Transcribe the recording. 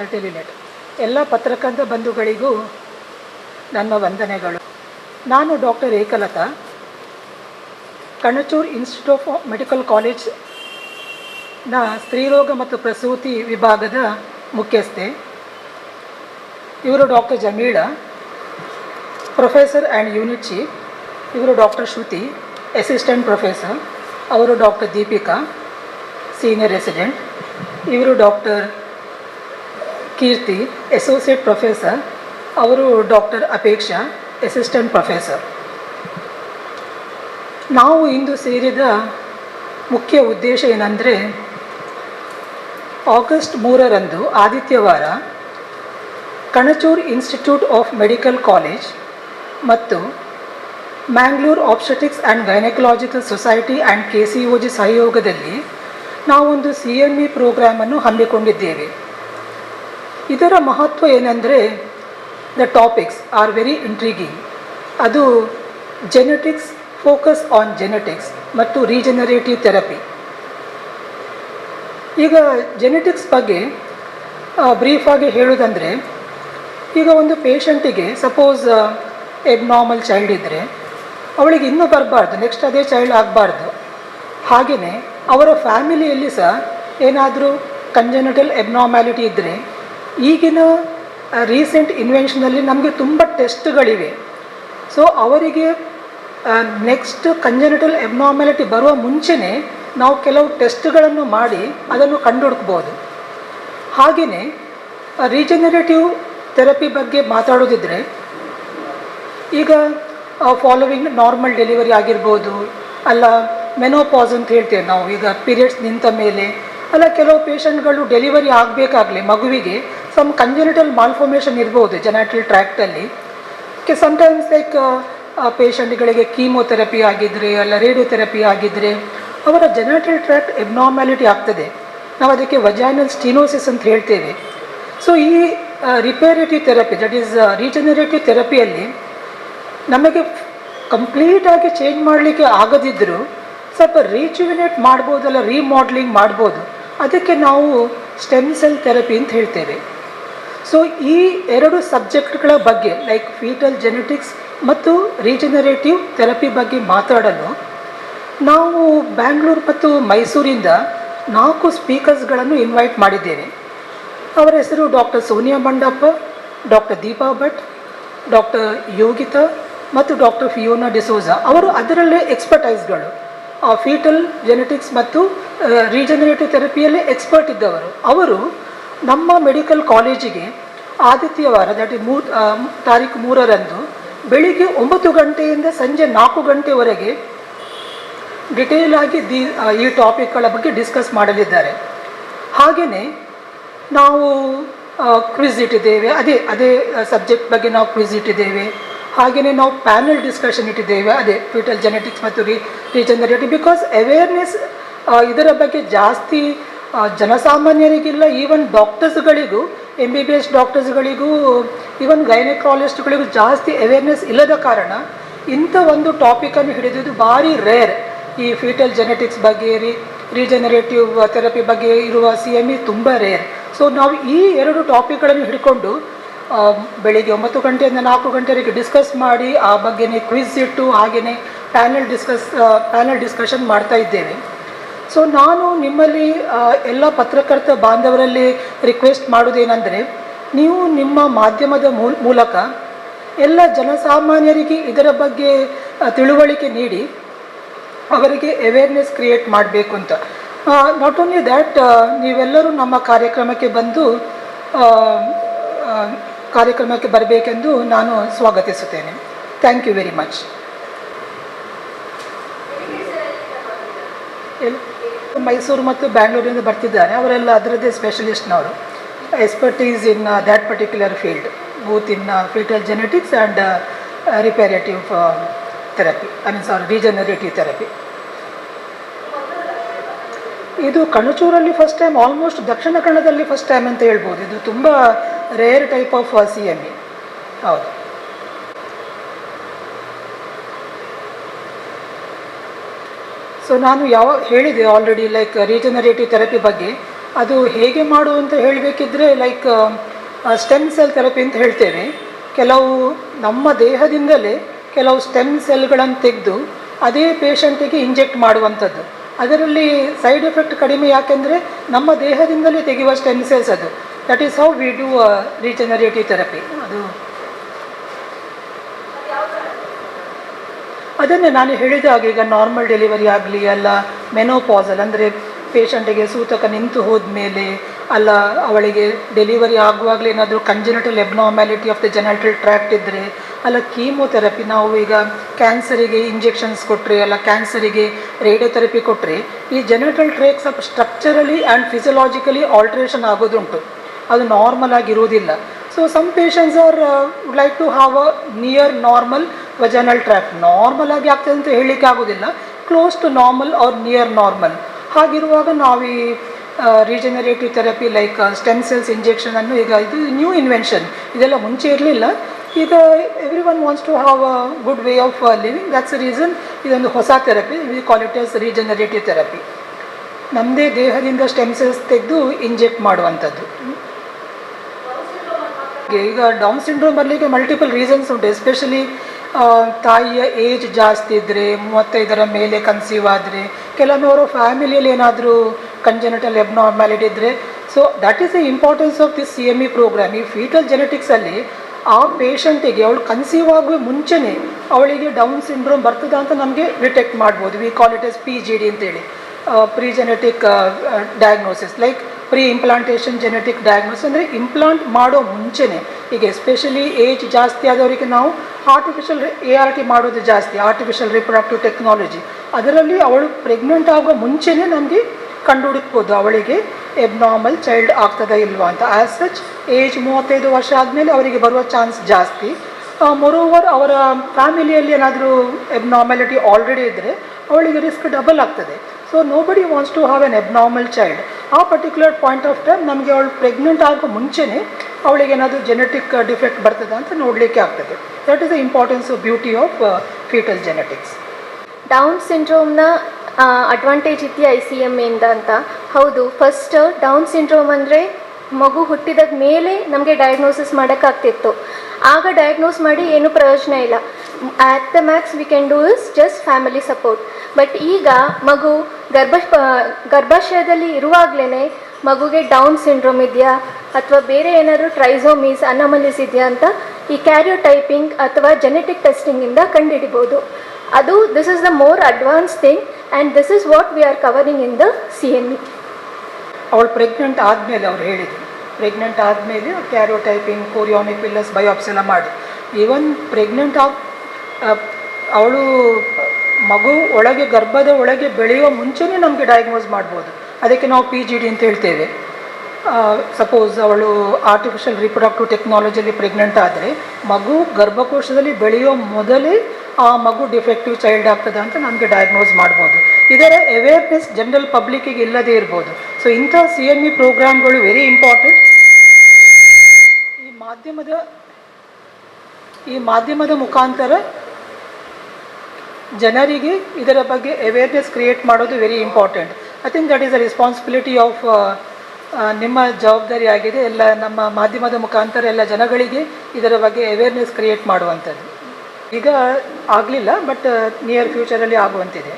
ಅಲ್ಟಿಲಿನೆಟ್ ಎಲ್ಲ ಪತ್ರಕರ್ತ ಬಂಧುಗಳಿಗೂ ನನ್ನ ವಂದನೆಗಳು. ನಾನು doctor Ekalata, Kanachur institute of medical ಕಾಲೇಜ್ನ ಸ್ತ್ರೀರೋಗ ಮತ್ತು ಪ್ರಸೂತಿ ವಿಭಾಗದ ಮುಖ್ಯಸ್ಥೆ. ಇವರು doctor Jameela, professor and unit chief. ಇವರು ಡಾಕ್ಟರ್ ಶ್ರುತಿ, ಅಸಿಸ್ಟೆಂಟ್ ಪ್ರೊಫೆಸರ್. ಅವರು ಡಾಕ್ಟರ್ ದೀಪಿಕಾ, ಸೀನಿಯರ್ ರೆಸಿಡೆಂಟ್. ಇವರು ಡಾಕ್ಟರ್ ಕೀರ್ತಿ ಅಸೋಸಿಯೇಟ್ ಪ್ರೊಫೆಸರ್ ಅವರು ಡಾಕ್ಟರ್ ಅಪೇಕ್ಷಾ ಅಸಿಸ್ಟೆಂಟ್ ಪ್ರೊಫೆಸರ್ ನಾವು ಇಂದು ಸೇರಿದ ಮುಖ್ಯ ಉದ್ದೇಶ ಏನಂದರೆ ಆಗಸ್ಟ್ ಮೂರರಂದು ಆದಿತ್ಯವಾರ Kanachur institute of medical college ಮತ್ತು Mangalore obstetrics and gynaecological society and K C O G ಸಹಯೋಗದಲ್ಲಿ ನಾವೊಂದು ಸಿ ಎಂ ಇ ಪ್ರೋಗ್ರಾಮನ್ನು ಹಮ್ಮಿಕೊಂಡಿದ್ದೇವೆ. ಇದರ ಮಹತ್ವ ಏನಂದರೆ the topics are very intriguing ಅದು ಜೆನೆಟಿಕ್ಸ್ ಫೋಕಸ್ ಆನ್ ಜೆನೆಟಿಕ್ಸ್ ಮತ್ತು ರೀಜನರೇಟಿವ್ ಥೆರಪಿ ಈಗ ಜೆನೆಟಿಕ್ಸ್ ಬಗ್ಗೆ ಬ್ರೀಫಾಗಿ ಹೇಳೋದಂದರೆ, ಈಗ ಒಂದು ಪೇಷಂಟಿಗೆ ಸಪೋಸ್ ಎಬ್ ನಾರ್ಮಲ್ ಚೈಲ್ಡ್ ಇದ್ದರೆ ಅವಳಿಗೆ ಇನ್ನೂ ಬರಬಾರ್ದು ನೆಕ್ಸ್ಟ್ ಅದೇ ಚೈಲ್ಡ್ ಆಗಬಾರ್ದು. ಹಾಗೆಯೇ ಅವರ ಫ್ಯಾಮಿಲಿಯಲ್ಲಿ ಸಹ ಏನಾದರೂ ಕಂಜನಿಟಲ್ ಎಬ್ನಾರ್ಮ್ಯಾಲಿಟಿ ಇದ್ದರೆ ಈಗಿನ ರೀಸೆಂಟ್ ಇನ್ವೆನ್ಷನಲ್ಲಿ ನಮಗೆ ತುಂಬ ಟೆಸ್ಟ್ಗಳಿವೆ ಸೊ ಅವರಿಗೆ ನೆಕ್ಸ್ಟ್ ಕಂಜನಿಟಲ್ ಎಬ್ನಾರ್ಮ್ಯಾಲಿಟಿ ಬರುವ ಮುಂಚೆನೇ ನಾವು ಕೆಲವು ಟೆಸ್ಟ್ಗಳನ್ನು ಮಾಡಿ ಅದನ್ನು ಕಂಡುಹುಡುಕ್ಬೋದು ಹಾಗೆಯೇ ರೀಜನರೇಟಿವ್ ಥೆರಪಿ ಬಗ್ಗೆ ಮಾತಾಡೋದಿದ್ರೆ, ಈಗ ಫಾಲೋವಿಂಗ್ ನಾರ್ಮಲ್ ಡೆಲಿವರಿ ಆಗಿರ್ಬೋದು, ಅಲ್ಲ ಮೆನೋಪಾಸ್ ಅಂತ ಹೇಳ್ತೇವೆ ನಾವು, ಈಗ ಪೀರಿಯಡ್ಸ್ ನಿಂತ ಮೇಲೆ, ಅಲ್ಲ, ಕೆಲವು ಪೇಷಂಟ್ಗಳು ಡೆಲಿವರಿ ಆಗಬೇಕಾಗಲಿ ಮಗುವಿಗೆ ಸಮ್ ಕಂಜನಿಟಲ್ ಮಾಲ್ಫಾರ್ಮೇಷನ್ ಇರ್ಬೋದು ಜೆನಾಟಲ್ ಟ್ರ್ಯಾಕ್ಟಲ್ಲಿ ಕೆ ಸಮ್ಟೈಮ್ಸ್ ಲೈಕ್ ಪೇಷಂಟ್ಗಳಿಗೆ ಕೀಮೋಥೆರಪಿ ಆಗಿದ್ದರೆ ಅಲ್ಲ ರೇಡಿಯೋಥೆರಪಿ ಆಗಿದ್ದರೆ ಅವರ ಜೆನಾಟಲ್ ಟ್ರ್ಯಾಕ್ಟ್ ಎಬ್ನಾರ್ಮ್ಯಾಲಿಟಿ ಆಗ್ತದೆ. ನಾವು ಅದಕ್ಕೆ ವಜೈನಲ್ ಸ್ಟಿನೋಸಿಸ್ ಅಂತ ಹೇಳ್ತೇವೆ. ಸೊ ಈ reparative therapy that is regenerative ಥೆರಪಿಯಲ್ಲಿ ನಮಗೆ ಕಂಪ್ಲೀಟಾಗಿ ಚೇಂಜ್ ಮಾಡಲಿಕ್ಕೆ ಆಗದಿದ್ದರೂ ಸ್ವಲ್ಪ ರೀಜುವಿನೇಟ್ ಮಾಡ್ಬೋದಲ್ಲ ರೀಮಾಡ್ಲಿಂಗ್ ಮಾಡ್ಬೋದು. ಅದಕ್ಕೆ ನಾವು ಸ್ಟೆಮ್ ಸೆಲ್ ಥೆರಪಿ ಅಂತ ಹೇಳ್ತೇವೆ. ಸೊ ಈ ಎರಡು ಸಬ್ಜೆಕ್ಟ್ಗಳ ಬಗ್ಗೆ ಲೈಕ್ ಫೀಟಲ್ ಜೆನೆಟಿಕ್ಸ್ ಮತ್ತು ರೀಜನರೇಟಿವ್ ಥೆರಪಿ ಬಗ್ಗೆ ಮಾತಾಡಲು, ನಾವು ಬ್ಯಾಂಗ್ಳೂರು ಮತ್ತು ಮೈಸೂರಿಂದ ನಾಲ್ಕು ಸ್ಪೀಕರ್ಸ್ಗಳನ್ನು ಇನ್ವೈಟ್ ಮಾಡಿದ್ದೇನೆ ಅವರ ಹೆಸರು doctor Sonia Mandappa doctor Deepa Bhat doctor Yogita ಮತ್ತು ಡಾಕ್ಟರ್ ಫಿಯೋನಾ ಡಿಸೋಜಾ ಅವರು ಅದರಲ್ಲೇ ಎಕ್ಸ್ಪರ್ಟೈಸ್ಗಳು ಫೀಟಲ್ ಜೆನೆಟಿಕ್ಸ್ ಮತ್ತು ರೀಜನರೇಟಿವ್ ಥೆರಪಿಯಲ್ಲೇ ಎಕ್ಸ್ಪರ್ಟ್ ಇದ್ದವರು. ಅವರು ನಮ್ಮ ಮೆಡಿಕಲ್ ಕಾಲೇಜಿಗೆ ಆದಿತ್ಯವಾರ ದಟ್ ಇಸ್ ತಾರೀಕು ಮೂರರಂದು ಬೆಳಿಗ್ಗೆ ಒಂಬತ್ತು ಗಂಟೆಯಿಂದ ಸಂಜೆ ನಾಲ್ಕು ಗಂಟೆವರೆಗೆ ಡಿಟೇಲ್ ಆಗಿ ದಿ ಈ ಟಾಪಿಕ್ಗಳ ಬಗ್ಗೆ ಡಿಸ್ಕಸ್ ಮಾಡಲಿದ್ದಾರೆ. ಹಾಗೆಯೇ ನಾವು ಕ್ವಿಝ್ ಇಟ್ಟಿದ್ದೇವೆ. ಅದೇ ಅದೇ ಸಬ್ಜೆಕ್ಟ್ ಬಗ್ಗೆ ನಾವು ಕ್ವಿಝ್ ಇಟ್ಟಿದ್ದೇವೆ. ಹಾಗೆಯೇ ನಾವು ಪ್ಯಾನಲ್ ಡಿಸ್ಕಷನ್ ಇಟ್ಟಿದ್ದೇವೆ. ಅದೇ ಫ್ಯೂಟಲ್ ಜೆನೆಟಿಕ್ಸ್ ಮತ್ತು ರೀ ರೀಜನರೇಟಿವ್ ಬಿಕಾಸ್ ಅವೇರ್ನೆಸ್ ಇದರ ಬಗ್ಗೆ ಜಾಸ್ತಿ ಜನಸಾಮಾನ್ಯರಿಗಿಲ್ಲ ಈವನ್ ಡಾಕ್ಟರ್ಸ್ಗಳಿಗೂ ಎಂ ಬಿ ಬಿ ಎಸ್ ಡಾಕ್ಟರ್ಸ್ಗಳಿಗೂ ಈವನ್ ಗೈನಕಾಲಜಿಸ್ಟ್ಗಳಿಗೂ ಜಾಸ್ತಿ ಅವೇರ್ನೆಸ್ ಇಲ್ಲದ ಕಾರಣ ಇಂಥ ಒಂದು ಟಾಪಿಕನ್ನು ಹಿಡಿದಿದ್ದು ಭಾರಿ ರೇರ್ ಈ ಫೀಟಲ್ ಜೆನೆಟಿಕ್ಸ್ ಬಗ್ಗೆ ರೀ ರೀಜನರೇಟಿವ್ ಥೆರಪಿ ಬಗ್ಗೆ ಇರುವ ಸಿ ಎಂ ಇ ತುಂಬ ರೇರ್ ಸೊ ನಾವು ಈ ಎರಡು ಟಾಪಿಕ್ಗಳನ್ನು ಹಿಡ್ಕೊಂಡು ಬೆಳಿಗ್ಗೆ ಒಂಬತ್ತು ಗಂಟೆಯಿಂದ ನಾಲ್ಕು ಗಂಟೆವರೆಗೆ ಡಿಸ್ಕಸ್ ಮಾಡಿ, ಆ ಬಗ್ಗೆನೇ ಕ್ವಿಝ್ ಇಟ್ಟು ಹಾಗೆಯೇ ಪ್ಯಾನಲ್ ಡಿಸ್ಕಸ್ ಪ್ಯಾನಲ್ ಡಿಸ್ಕಷನ್ ಮಾಡ್ತಾ ಇದ್ದೇವೆ. ಸೊ ನಾನು ನಿಮ್ಮಲ್ಲಿ ಎಲ್ಲ ಪತ್ರಕರ್ತ ಬಾಂಧವರಲ್ಲಿ ರಿಕ್ವೆಸ್ಟ್ ಮಾಡೋದೇನೆಂದರೆ ನೀವು ನಿಮ್ಮ ಮಾಧ್ಯಮದ ಮೂಲಕ ಎಲ್ಲ ಜನಸಾಮಾನ್ಯರಿಗೆ ಇದರ ಬಗ್ಗೆ ತಿಳುವಳಿಕೆ ನೀಡಿ ಅವರಿಗೆ ಅವೇರ್ನೆಸ್ ಕ್ರಿಯೇಟ್ ಮಾಡಬೇಕು ಅಂತ. ನಾಟ್ ಓನ್ಲಿ ದ್ಯಾಟ್ ನೀವೆಲ್ಲರೂ ನಮ್ಮ ಕಾರ್ಯಕ್ರಮಕ್ಕೆ ಬಂದು ಕಾರ್ಯಕ್ರಮಕ್ಕೆ ಬರಬೇಕೆಂದು ನಾನು ಸ್ವಾಗತಿಸುತ್ತೇನೆ. Thank you very much Mysuru ಮತ್ತು ಬ್ಯಾಂಗ್ಳೂರಿಂದ ಬರ್ತಿದ್ದಾರೆ. ಅವರೆಲ್ಲ ಅದರದ್ದೇ ಸ್ಪೆಷಲಿಸ್ಟ್ನವರು expertise in that particular field both in fetal genetics and reparative therapy I mean sorry regenerative therapy ಇದು ಕಣಚೂರಲ್ಲಿ ಫಸ್ಟ್ ಟೈಮ್ ಆಲ್ಮೋಸ್ಟ್ ದಕ್ಷಿಣ ಕನ್ನಡದಲ್ಲಿ ಫಸ್ಟ್ ಟೈಮ್ ಅಂತ ಹೇಳ್ಬೋದು. ಇದು ತುಂಬ rare type of C M E ಹೌದು. ನಾನು ಯಾವ ಹೇಳಿದೆ ಆಲ್ರೆಡಿ ಲೈಕ್ ರೀಜನರೇಟಿವ್ ಥೆರಪಿ ಬಗ್ಗೆ, ಅದು ಹೇಗೆ ಮಾಡು ಅಂತ ಹೇಳಬೇಕಿದ್ರೆ ಲೈಕ್ ಸ್ಟೆಮ್ ಸೆಲ್ ಥೆರಪಿ ಅಂತ ಹೇಳ್ತೇವೆ ಕೆಲವು ನಮ್ಮ ದೇಹದಿಂದಲೇ ಕೆಲವು ಸ್ಟೆಮ್ ಸೆಲ್ಗಳನ್ನು ತೆಗೆದು, ಅದೇ ಪೇಷಂಟಿಗೆ ಇಂಜೆಕ್ಟ್ ಮಾಡುವಂಥದ್ದು. ಅದರಲ್ಲಿ ಸೈಡ್ ಎಫೆಕ್ಟ್ ಕಡಿಮೆ ಯಾಕೆಂದರೆ, ನಮ್ಮ ದೇಹದಿಂದಲೇ ತೆಗೆಯುವ ಸ್ಟೆಮ್ ಸೆಲ್ಸ್ ಅದು. That is how we do regenerative therapy ಅದು ಅದನ್ನೇ ನಾನು ಹೇಳಿದ ಹಾಗೆ ಈಗ ನಾರ್ಮಲ್ ಡೆಲಿವರಿ ಆಗಲಿ, ಅಲ್ಲ ಮೆನೋಪಾಸಲ್ ಅಂದರೆ ಪೇಷಂಟಿಗೆ ಸೂತಕ ನಿಂತು ಹೋದ್ಮೇಲೆ, ಅಲ್ಲ ಅವಳಿಗೆ ಡೆಲಿವರಿ ಆಗುವಾಗಲೇ ಏನಾದರೂ congenital abnormality of the genital tract ಇದ್ದರೆ ಅಲ್ಲ ಕೀಮೋಥೆರಪಿ ನಾವು ಈಗ ಕ್ಯಾನ್ಸರಿಗೆ ಇಂಜೆಕ್ಷನ್ಸ್ ಕೊಟ್ಟರೆ ಅಲ್ಲ ಕ್ಯಾನ್ಸರಿಗೆ ರೇಡಿಯೋಥೆರಪಿ ಕೊಟ್ಟರೆ ಈ ಜೆನಟಲ್ ಟ್ರ್ಯಾಕ್ ಸ್ವಲ್ಪ ಸ್ಟ್ರಕ್ಚರಲಿ ಆ್ಯಂಡ್ ಫಿಸಿಯಲಾಜಿಕಲಿ ಆಲ್ಟ್ರೇಷನ್ ಆಗೋದುಂಟು. ಅದು ನಾರ್ಮಲ್ ಆಗಿರುವುದಿಲ್ಲ. So some patients are would like to have a near normal vaginal track normal ಆಗಿ ಆಗ್ತದೆ ಅಂತ ಹೇಳಲಿಕ್ಕೆ ಆಗೋದಿಲ್ಲ. Close to normal are near normal ಹಾಗಿರುವಾಗ ನಾವು ಈ regenerative therapy like stem cells injection ಅನ್ನು ಈಗ ಇದು ನ್ಯೂ ಇನ್ವೆನ್ಷನ್ ಇದೆಲ್ಲ ಮುಂಚೆ ಇರಲಿಲ್ಲ. ಈಗ one wants to have a good way of living that's reason ಇದೊಂದು ಹೊಸ therapy we call regenerative therapy ನಮ್ಮದೇ ದೇಹದಿಂದ ಸ್ಟೆಮ್ ಸೆಲ್ಸ್ ತೆಗೆದು ಇಂಜೆಕ್ಟ್ ಮಾಡುವಂಥದ್ದು. ಈಗ ಡೌನ್ ಸಿಂಡ್ರೋಮ್ ಬರಲಿಕ್ಕೆ ಮಲ್ಟಿಪಲ್ ರೀಸನ್ಸ್ ಉಂಟು. ಎಸ್ಪೆಷಲಿ ತಾಯಿಯ ಏಜ್ ಜಾಸ್ತಿ ಇದ್ದರೆ ಮೂವತ್ತೈದರ ಮೇಲೆ ಕನ್ಸೀವ್ ಆದರೆ ಕೆಲವೊಮ್ಮೆ ಅವರ ಫ್ಯಾಮಿಲಿಯಲ್ಲಿ ಏನಾದರೂ ಕಂಜೆನಿಟಲ್ ಎಬ್ನಾರ್ಮ್ಯಾಲಿಟಿ ಇದ್ದರೆ so that is the importance of this C M E program ಈ ಫೀಟಲ್ ಜೆನೆಟಿಕ್ಸಲ್ಲಿ ಆ ಪೇಷಂಟಿಗೆ ಅವಳು ಕನ್ಸೀವ್ ಆಗುವ ಮುಂಚೆನೇ ಅವಳಿಗೆ ಡೌನ್ ಸಿಂಡ್ರೋಮ್ ಬರ್ತದ ಅಂತ ನಮಗೆ ಡಿಟೆಕ್ಟ್ ಮಾಡ್ಬೋದು. We call it as P G D ಅಂತೇಳಿ. Pre genetic diagnosis like pre implantation genetic diagnosis ಅಂದರೆ ಇಂಪ್ಲಾಂಟ್ ಮಾಡೋ ಮುಂಚೆನೇ, ಈಗ ಎಸ್ಪೆಷಲಿ ಏಜ್ ಜಾಸ್ತಿ ಆದವರಿಗೆ ನಾವು ಆರ್ಟಿಫಿಷಿಯಲ್ ಎ ಆರ್ ಟಿ ಮಾಡೋದು ಜಾಸ್ತಿ ಆರ್ಟಿಫಿಷಿಯಲ್ ರಿಪ್ರೊಡಕ್ಟಿವ್ ಟೆಕ್ನಾಲಜಿ ಅದರಲ್ಲಿ ಅವಳು ಪ್ರೆಗ್ನೆಂಟ್ ಆಗುವ ಮುಂಚೆನೇ ನಮಗೆ ಕಂಡುಹುಡುಕ್ಬೋದು ಅವಳಿಗೆ ಎಬ್ನಾರ್ಮಲ್ ಚೈಲ್ಡ್ ಆಗ್ತದಾ ಇಲ್ವಾ ಅಂತ. ಆ್ಯಸ್ ಸಚ್ ಏಜ್ ಮೂವತ್ತೈದು ವರ್ಷ ಆದಮೇಲೆ ಅವರಿಗೆ ಬರುವ ಚಾನ್ಸ್ ಜಾಸ್ತಿ. ಮೊರೋವರ್ ಅವರ ಫ್ಯಾಮಿಲಿಯಲ್ಲಿ ಏನಾದರೂ ಎಬ್ನಾರ್ಮಾಲಿಟಿ ಆಲ್ರೆಡಿ ಇದ್ದರೆ ಅವಳಿಗೆ ರಿಸ್ಕ್ ಡಬಲ್ ಆಗ್ತದೆ. So nobody wants to have an abnormal child ಆ ಪರ್ಟಿಕ್ಯುಲರ್ ಪಾಯಿಂಟ್ ಆಫ್ ಟೈಮ್ ನಮಗೆ ಅವಳು ಪ್ರೆಗ್ನೆಂಟ್ ಆಗೋ ಮುಂಚೆನೇ ಅವಳಿಗೆ ಏನಾದರೂ ಜೆನೆಟಿಕ್ ಡಿಫೆಕ್ಟ್ ಬರ್ತದೆ ಅಂತ ನೋಡಲಿಕ್ಕೆ ಆಗ್ತದೆ. That is the importance beauty of foetal genetics Down ಸಿಂಡ್ರೋಮ್ನ advantage ಇದೆಯಾ ಐ ಸಿ ಎಂ ಇಂದ ಅಂತ. ಹೌದು ಫಸ್ಟ್ ಡೌನ್ ಸಿಂಡ್ರೋಮ್ ಅಂದರೆ ಮಗು ಹುಟ್ಟಿದ ಮೇಲೆ ನಮಗೆ ಡಯಾಗ್ನೋಸಿಸ್ ಮಾಡೋಕ್ಕಾಗ್ತಿತ್ತು ಆಗ ಡಯಾಗ್ನೋಸ್ ಮಾಡಿ ಏನೂ ಪ್ರಯೋಜನ ಇಲ್ಲ. At the max we can do is just family support but ಈಗ ಮಗು ಗರ್ಭ ಗರ್ಭಾಶಯದಲ್ಲಿ ಇರುವಾಗಲೇ ಮಗುಗೆ ಡೌನ್ ಸಿಂಡ್ರೋಮ್ ಇದೆಯಾ? ಅಥವಾ ಬೇರೆ ಏನಾದರೂ ಟ್ರೈಸೋಮೀಸ್ ಅನಮಲೀಸ್ ಇದೆಯಾ ಅಂತ ಈ ಕ್ಯಾರಿಯೋ ಟೈಪಿಂಗ್ ಅಥವಾ ಜೆನೆಟಿಕ್ ಟೆಸ್ಟಿಂಗಿಂದ ಕಂಡುಹಿಡಿಬೋದು ಅದು this is the more advance thing and this is what we are covering in the C N E ಅವಳು ಪ್ರೆಗ್ನೆಂಟ್ ಆದಮೇಲೆ ಅವ್ರು ಹೇಳಿದರು. ಪ್ರೆಗ್ನೆಂಟ್ ಆದಮೇಲೆ ಕ್ಯಾರೋ ಟೈಪಿಂಗ್ ಕೋರಿಯಾನಿಕ್ ಪಿಲ್ಲಸ್ ಬಯೋಪ್ಸ್ ಎಲ್ಲ ಮಾಡಿ. ಈವನ್ ಪ್ರೆಗ್ನೆಂಟ್ ಆಗ ಅವಳು ಮಗು ಒಳಗೆ, ಗರ್ಭದ ಒಳಗೆ ಬೆಳೆಯುವ ಮುಂಚೆನೇ ನಮಗೆ ಡಯಾಗ್ನೋಸ್ ಮಾಡ್ಬೋದು. ಅದಕ್ಕೆ ನಾವು ಪಿ ಜಿ ಡಿ ಅಂತ ಹೇಳ್ತೇವೆ. ಸಪೋಸ್ ಅವಳು ಆರ್ಟಿಫಿಷಿಯಲ್ ರಿಪ್ರೊಡಕ್ಟಿವ್ ಟೆಕ್ನಾಲಜಿಯಲ್ಲಿ ಪ್ರೆಗ್ನೆಂಟ್ ಆದರೆ, ಮಗು ಗರ್ಭಕೋಶದಲ್ಲಿ ಬೆಳೆಯುವ ಮೊದಲೇ ಆ ಮಗು ಡಿಫೆಕ್ಟಿವ್ ಚೈಲ್ಡ್ ಆಗ್ತದೆ ಅಂತ ನಮಗೆ ಡಯಾಗ್ನೋಸ್ ಮಾಡ್ಬೋದು. ಇದರ ಅವೇರ್ನೆಸ್ ಜನರಲ್ ಪಬ್ಲಿಕ್ಕಿಗೆ ಇಲ್ಲದೇ ಇರ್ಬೋದು. ಸೊ ಇಂಥ ಸಿ ಎಂ ಇ ಪ್ರೋಗ್ರಾಮ್ಗಳು ವೆರಿ ಇಂಪಾರ್ಟೆಂಟ್ ಈ ಮಾಧ್ಯಮದ ಈ ಮಾಧ್ಯಮದ ಮುಖಾಂತರ ಜನರಿಗೆ ಇದರ ಬಗ್ಗೆ ಅವೇರ್ನೆಸ್ ಕ್ರಿಯೇಟ್ ಮಾಡೋದು very important I think that is a responsibility of ನಿಮ್ಮ ಜವಾಬ್ದಾರಿ ಆಗಿದೆ. ಎಲ್ಲ ನಮ್ಮ ಮಾಧ್ಯಮದ ಮುಖಾಂತರ ಎಲ್ಲ ಜನಗಳಿಗೆ ಇದರ ಬಗ್ಗೆ ಅವೇರ್ನೆಸ್ ಕ್ರಿಯೇಟ್ ಮಾಡುವಂಥದ್ದು. ಈಗ ಆಗಲಿಲ್ಲ ಬಟ್ ನಿಯರ್ ಫ್ಯೂಚರಲ್ಲಿ ಆಗುವಂತಿದೆ.